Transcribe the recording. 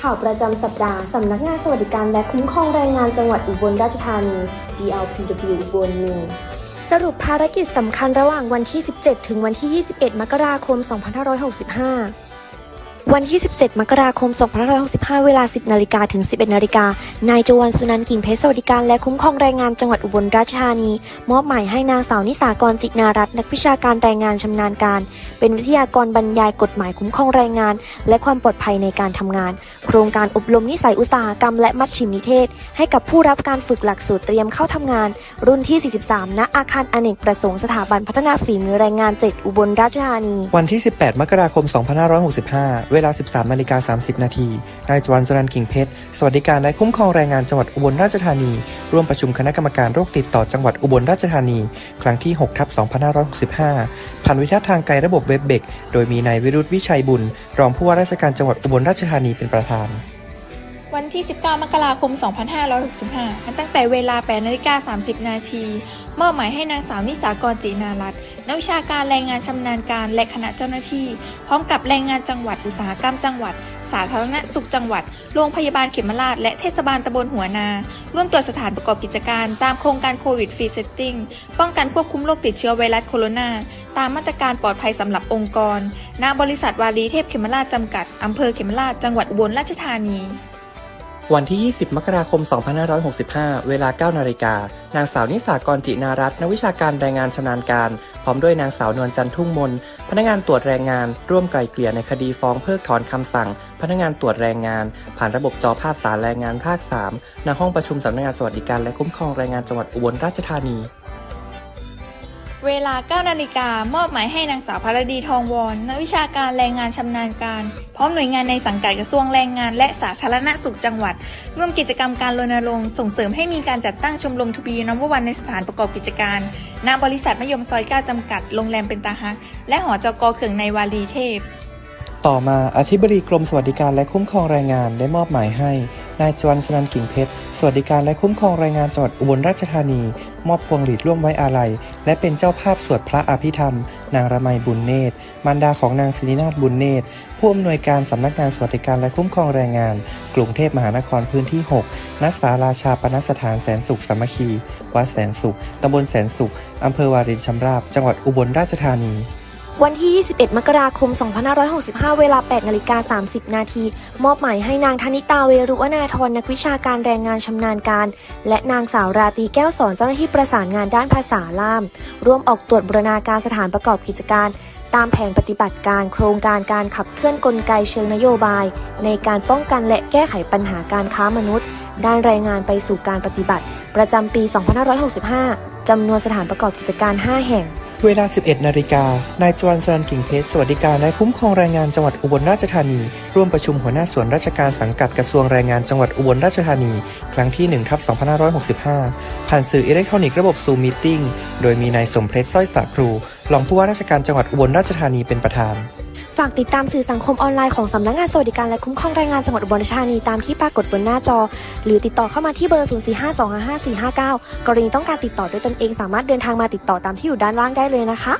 ข่าวประจำสัปดาห์ สำนักงานสวัสดิการและคุ้มครองแรงงานจังหวัดอุบลราชธานี DLPW อุบลหนึ่งสรุปภารกิจสำคัญระหว่างวันที่ 17 ถึงวันที่ 21 มกราคม 2565 วันที่ 17 มกราคม 2565 เวลา 10 นาฬิกาถึง 11 นาฬิกา นายจวนสุนันท์กิ่งเพชรสวัสดิการและคุ้มครองแรงงานจังหวัดอุบลราชธานี มอบหมายให้นางสาวนิสากรจิตนารัตน์นักวิชาการแรงงานชำนาญการ เป็นวิทยากรบรรยายกฎหมายคุ้มครองแรงงาน และความปลอดภัยในการทำงาน โครงการอบรมนิสัยอุตสาหกรรมและมัชชิมนิเทศ ให้กับผู้รับการฝึกหลักสูตรเตรียมเข้าทำงาน รุ่นที่ 43 ณ อาคารอเนกประสงค์สถาบันพัฒนาฝีมือแรงงาน 7 อุบลราชธานี วันที่ 18 มกราคม 2565เวลา 13นาฬิกา30 นาที นายจวันสรันกิ่งเพชร สวัสดิการและคุ้มครองแรงงานจังหวัดอุบลราชธานี ร่วมประชุมคณะกรรมการโรคติดต่อจังหวัดอุบลราชธานี ครั้งที่6ทับ2565 ผ่านวิทยาทางไกลระบบเว็บเบก โดยมีนายวิรุธวิชัยบุญ รองผู้ว่าราชการจังหวัดอุบลราชธานีเป็นประธาน วันที่ 19 มกราคม 2565นตั้งแต่เวลา8นาฬิกา30 นาที มอบหมายให้นางสาวนิสากรจินารัตน์นักวิชาการแรงงานชำนาญการและคณะเจ้าหน้าที่ พร้อมกับแรงงานจังหวัดอุตสาหกรรมจังหวัด สาธารณสุขจังหวัด โรงพยาบาลเขมราช และเทศบาลตำบลหัวนา ร่วมตรวจสถานประกอบกิจการ ตามโครงการโควิดฟรีเซตติ้งป้องกันควบคุมโรคติดเชื้อไวรัสโคโรนาตามมาตรการปลอดภัยสำหรับองค์กร ณ บริษัทวารีเทพเขมราชจำกัดอำเภอเขมราชจังหวัดอุบลราชธานี วันที่ 20 มกราคม 2565 เวลา 9 นาฬิกา นางสาวนิสากรจินารัตน์นักวิชาการแรงงานชำนาญการ พร้อมด้วยนางสาวนวลจันทุ่งมน พนักงานตรวจแรงงาน ร่วมไกล่เกลี่ยในคดีฟ้องเพิกถอนคำสั่ง พนักงานตรวจแรงงาน ผ่านระบบจอภาพสารแรงงานภาค 3 ณ ห้องประชุมสำนักงานสวัสดิการและคุ้มครองแรงงานจังหวัดอุบลราชธานี เวลา 9 นาฬิกามอบหมายให้นางสาวภารดีทองวอนนักวิชาการแรงงานชำนาญการ พร้อมหน่วยงานในสังกัดกระทรวงแรงงานและสาธารณสุขจังหวัด ร่วมกิจกรรมการรณรงค์ส่งเสริมให้มีการจัดตั้งชมรมทบีนัมเบอร์วันในสถานประกอบกิจการ ณ บริษัทมยมซอย 9 จำกัด โรงแรมเป็นตาฮัก และหอจกเขื่องในวารีเทพ ต่อมาอธิบดีกรมสวัสดิการและคุ้มครองแรงงานได้มอบหมายให้นายจวนสนันกิ่งเพชร สวัสดิการและคุ้มครองแรงงานจังหวัดอุบลราชธานี มอบพวงหลีดร่วมไว้อาลัย และเป็นเจ้าภาพสวดพระอภิธรรม นางระไมบุญเนตรมารดาของนางศิรินาถบุญเนตรผู้อำนวยการสำนักงานสวัสดิการและคุ้มครองแรงงาน กรุงเทพมหานครพื้นที่ 6 ณ ศาลาชาปนสถานแสนสุขสามัคคี วัดแสนสุขตำบลแสนสุขอำเภอวารินชำราบ จังหวัดอุบลราชธานี วันที่ 21 มกราคม 2565 เวลา 8 นาฬิกา 30 นาที มอบหมายให้นางธนิตาเวรุวนาธรนักวิชาการแรงงานชำนาญการ และนางสาวราตีแก้วสอนเจ้าหน้าที่ประสานงานด้านภาษาล่าม ร่วมออกตรวจบูรณาการสถานประกอบกิจการ ตามแผนปฏิบัติการโครงการการขับเคลื่อนกลไกเชิงนโยบาย ในการป้องกันและแก้ไขปัญหาการค้ามนุษย์ ด้านแรงงานไปสู่การปฏิบัติ ประจำปี 2565 จำนวนสถานประกอบกิจการ 5 แห่ง เวลา 11 นาฬิกา นายจวนสรันกิ่งเพชร สวัสดิการและคุ้มครองแรงงานจังหวัดอุบลราชธานี ร่วมประชุมหัวหน้าส่วนราชการสังกัดกระทรวงแรงงานจังหวัดอุบลราชธานี ครั้งที่ 1 ทับ 2565 ผ่านสื่ออิเล็กทรอนิกส์ระบบซูมมีติ้งโดยมีนายสมเพชรสร้อยสาครูรองผู้ว่าราชการจังหวัดอุบลราชธานีเป็นประธาน ฝากติดตามสื่อสังคมออนไลน์ของสำนักงานสวัสดิการและคุ้มครองแรงงานจังหวัดอุบลราชธานีตามที่ปรากฏบนหน้าจอ หรือติดต่อเข้ามาที่เบอร์ 0452555459 กรณีต้องการติดต่อด้วยตนเองสามารถเดินทางมาติดต่อตามที่อยู่ด้านล่างได้เลยนะคะ